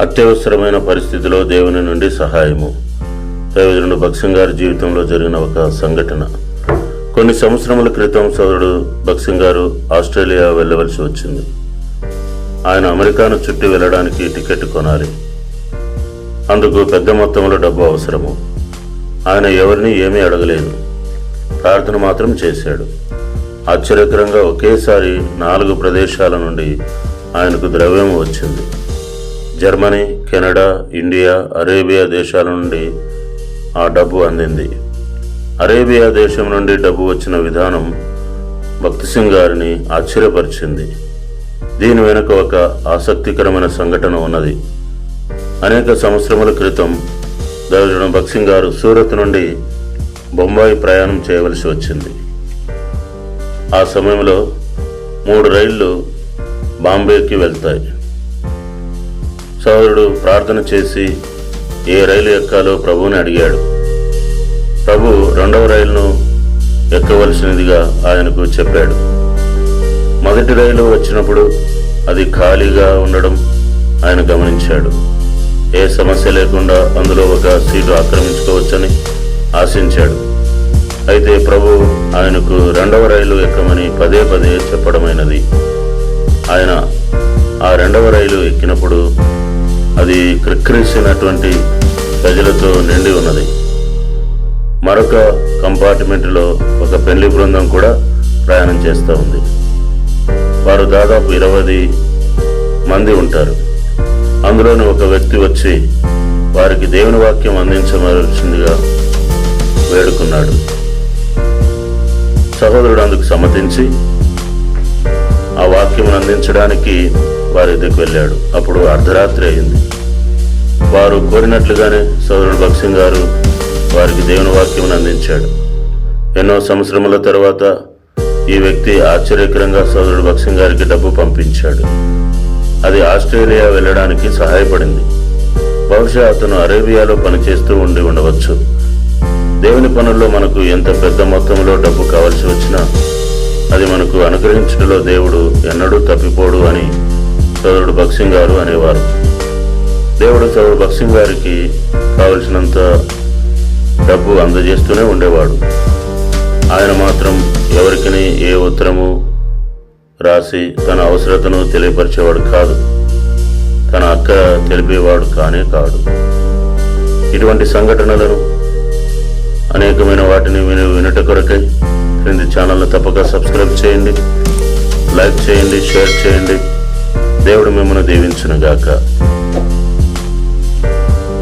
అత్యవసరమైన పరిస్థితిలో దేవుని నుండి సహాయము. దైవజనుడు భక్సింగ్ గారి జీవితంలో జరిగిన ఒక సంఘటన. కొన్ని సంవత్సరముల క్రితం సోదరుడు భక్సింగ్ గారు ఆస్ట్రేలియా వెళ్ళవలసి వచ్చింది. ఆయన అమెరికాను చుట్టి వెళ్ళడానికి టికెట్ కొనాలి. అందుకు పెద్ద మొత్తంలో డబ్బు అవసరము. ఆయన ఎవరిని ఏమీ అడగలేదు. ప్రార్థన మాత్రం చేశాడు. ఆశ్చర్యకరంగా ఒకేసారి నాలుగు ప్రదేశాల నుండి ఆయనకు ద్రవ్యం వచ్చింది. జర్మనీ కెనడా ఇండియా అరేబియా దేశాల నుండి ఆ డబ్బు అందింది. అరేబియా దేశం నుండి డబ్బు వచ్చిన విధానం భక్తి సింగ్ గారిని ఆశ్చర్యపరిచింది. దీని వెనుక ఒక ఆసక్తికరమైన సంఘటన ఉన్నది. అనేక సంవత్సరముల క్రితం దైవజనం భక్సింగ్ గారు సూరత్ నుండి బొంబాయి ప్రయాణం చేయవలసి వచ్చింది. ఆ సమయంలో మూడు రైళ్ళు బాంబేకి వెళ్తాయి. సోదరుడు ప్రార్థన చేసి ఏ రైలు ఎక్కాలో ప్రభువుని అడిగాడు. ప్రభు రెండవ రైలును ఎక్కవలసినదిగా ఆయనకు చెప్పాడు. మొదటి రైలు వచ్చినప్పుడు అది ఖాళీగా ఉండడం ఆయన గమనించాడు. ఏ సమస్య లేకుండా అందులో ఒక సీటు ఆక్రమించుకోవచ్చని ఆశించాడు. అయితే ప్రభు ఆయనకు రెండవ రైలు ఎక్కమని పదే పదే చెప్పడమైనది. ఆయన ఆ రెండవ రైలు ఎక్కినప్పుడు అది క్రిక్కిరిసినటువంటి ప్రజలతో నిండి ఉన్నది. మరొక కంపార్ట్మెంట్లో ఒక పెళ్ళి బృందం కూడా ప్రయాణం చేస్తూ ఉంది. వారు దాదాపు ఇరవై మంది ఉంటారు. అందులోని ఒక వ్యక్తి వచ్చి వారికి దేవుని వాక్యం అందించవలసిందిగా వేడుకున్నాడు. సహోదరుడు అందుకు సమ్మతించి ఆ వాక్యం అందించడానికి వారి దగ్గరికి వెళ్ళాడు. అప్పుడు అర్ధరాత్రి అయింది. వారు కోరినట్లుగానే సోదరుడు భక్సింగ్ గారు వారికి దేవుని వాక్యం అందించాడు. ఎన్నో సంవత్సరముల తర్వాత ఈ వ్యక్తి ఆశ్చర్యకరంగా సోదరుడు భక్సింగ్ గారికి డబ్బు పంపించాడు. అది ఆస్ట్రేలియా వెళ్ళడానికి సహాయపడింది. బహుశా అతను అరేబియాలో పనిచేస్తూ ఉండి ఉండవచ్చు. దేవుని పనుల్లో మనకు ఎంత పెద్ద మొత్తంలో డబ్బు కావలసి వచ్చినా అది మనకు అనుగ్రహించడంలో దేవుడు ఎన్నడూ తప్పిపోడు అని సోదరుడు భక్సింగ్ గారు అనేవారు. దేవుడు సోదరుడు భక్సింగ్ గారికి కావలసినంత డబ్బు అందజేస్తూనే ఉండేవాడు. ఆయన మాత్రం ఎవరికిని ఏ ఉత్తరము రాసి తన అవసరతను తెలియపరిచేవాడు కాదు. తన అక్క తెలిపేవాడు కానే కాడు. ఇటువంటి సంఘటనలను అనేకమైన వాటిని విని వినుట కొరకై క్రింది ఛానల్ను తప్పక సబ్స్క్రైబ్ చేయండి లైక్ చేయండి షేర్ చేయండి. దేవుడు మిమ్మల్ని దీవించునుగాక. గాక